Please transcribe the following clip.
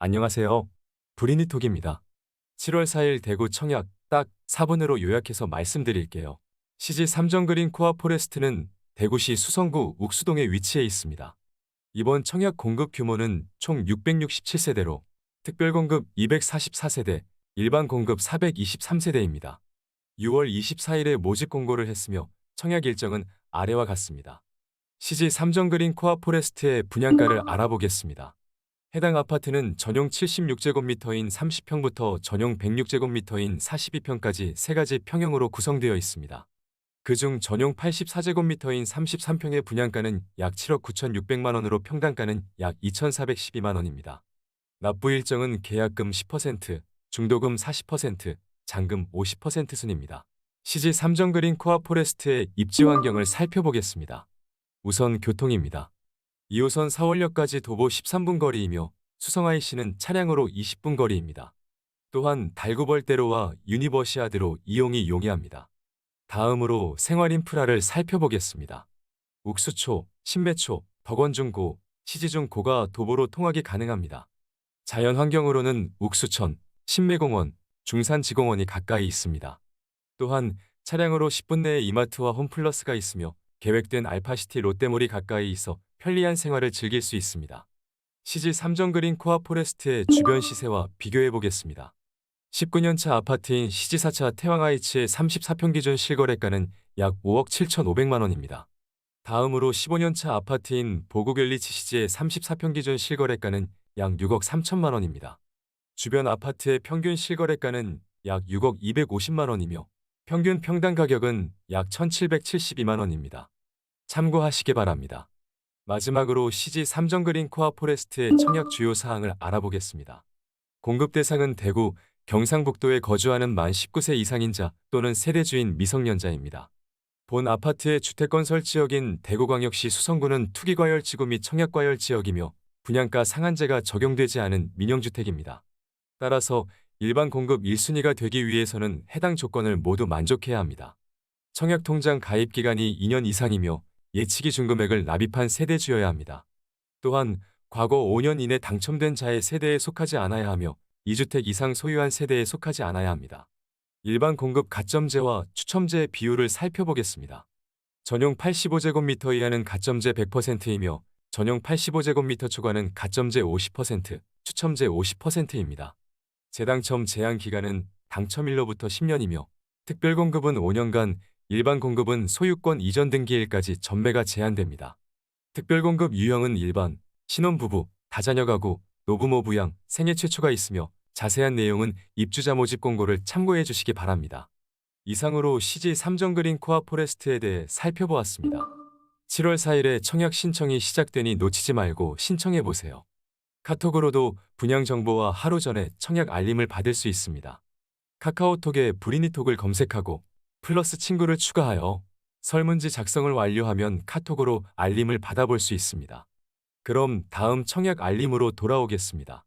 안녕하세요. 브리니톡입니다. 7월 4일 대구 청약 딱 4분으로 요약해서 말씀드릴게요. 시지 삼정그린 코아 포레스트는 대구시 수성구 욱수동에 위치해 있습니다. 이번 청약 공급 규모는 총 667세대로 특별 공급 244세대, 일반 공급 423세대입니다. 6월 24일에 모집 공고를 했으며 청약 일정은 아래와 같습니다. 시지 삼정그린 코아 포레스트의 분양가를 알아보겠습니다. 해당 아파트는 전용 76제곱미터인 30평부터 전용 106제곱미터인 42평까지 세 가지 평형으로 구성되어 있습니다. 그중 전용 84제곱미터인 33평의 분양가는 약 7억 9,600만 원으로 평당가는 약 2,412만 원입니다. 납부 일정은 계약금 10%, 중도금 40%, 잔금 50% 순입니다. 시지 삼정그린 코아 포레스트의 입지 환경을 살펴보겠습니다. 우선 교통입니다. 2호선 사월역까지 도보 13분 거리이며 수성IC는 차량으로 20분 거리입니다. 또한 달구벌대로와 유니버시아드로 이용이 용이합니다. 다음으로 생활인프라를 살펴보겠습니다. 욱수초, 신매초, 덕원중고, 시지중고가 도보로 통학이 가능합니다. 자연환경으로는 욱수천, 신매공원, 중산지공원이 가까이 있습니다. 또한 차량으로 10분 내에 이마트와 홈플러스가 있으며 계획된 알파시티 롯데몰이 가까이 있어 편리한 생활을 즐길 수 있습니다. 시지 삼정그린 코아 포레스트의 주변 시세와 비교해 보겠습니다. 19년차 아파트인 시지 4차 태왕아이츠의 34평 기준 실거래가는 약 5억 7,500만 원입니다. 다음으로 15년차 아파트인 보고갤리치 시지의 34평 기준 실거래가는 약 6억 3천만 원입니다. 주변 아파트의 평균 실거래가는 약 6억 250만 원이며 평균 평당 가격은 약 1,772만 원입니다. 참고하시기 바랍니다. 마지막으로 시지 삼정그린 코아 포레스트의 청약 주요 사항을 알아보겠습니다. 공급 대상은 대구, 경상북도에 거주하는 만 19세 이상인 자 또는 세대주인 미성년자입니다. 본 아파트의 주택건설 지역인 대구광역시 수성구는 투기과열지구 및 청약과열지역이며 분양가 상한제가 적용되지 않은 민영주택입니다. 따라서 일반 공급 1순위가 되기 위해서는 해당 조건을 모두 만족해야 합니다. 청약통장 가입 기간이 2년 이상이며 예치기 준금액을 납입한 세대 주여야 합니다. 또한 과거 5년 이내 당첨된 자의 세대에 속하지 않아야 하며 2주택 이상 소유한 세대에 속하지 않아야 합니다. 일반 공급 가점제와 추첨제의 비율을 살펴보겠습니다. 전용 85제곱미터 이하는 가점제 100%이며 전용 85제곱미터 초과는 가점제 50%, 추첨제 50%입니다. 재당첨 제한 기간은 당첨일로부터 10년이며 특별 공급은 5년간, 일반 공급은 소유권 이전 등기일까지 전매가 제한됩니다. 특별 공급 유형은 일반, 신혼부부, 다자녀 가구, 노부모 부양, 생애 최초가 있으며 자세한 내용은 입주자 모집 공고를 참고해 주시기 바랍니다. 이상으로 CG 삼정그린 코아 포레스트에 대해 살펴보았습니다. 7월 4일에 청약 신청이 시작되니 놓치지 말고 신청해 보세요. 카톡으로도 분양 정보와 하루 전에 청약 알림을 받을 수 있습니다. 카카오톡에 브리니톡을 검색하고 플러스 친구를 추가하여 설문지 작성을 완료하면 카톡으로 알림을 받아볼 수 있습니다. 그럼 다음 청약 알림으로 돌아오겠습니다.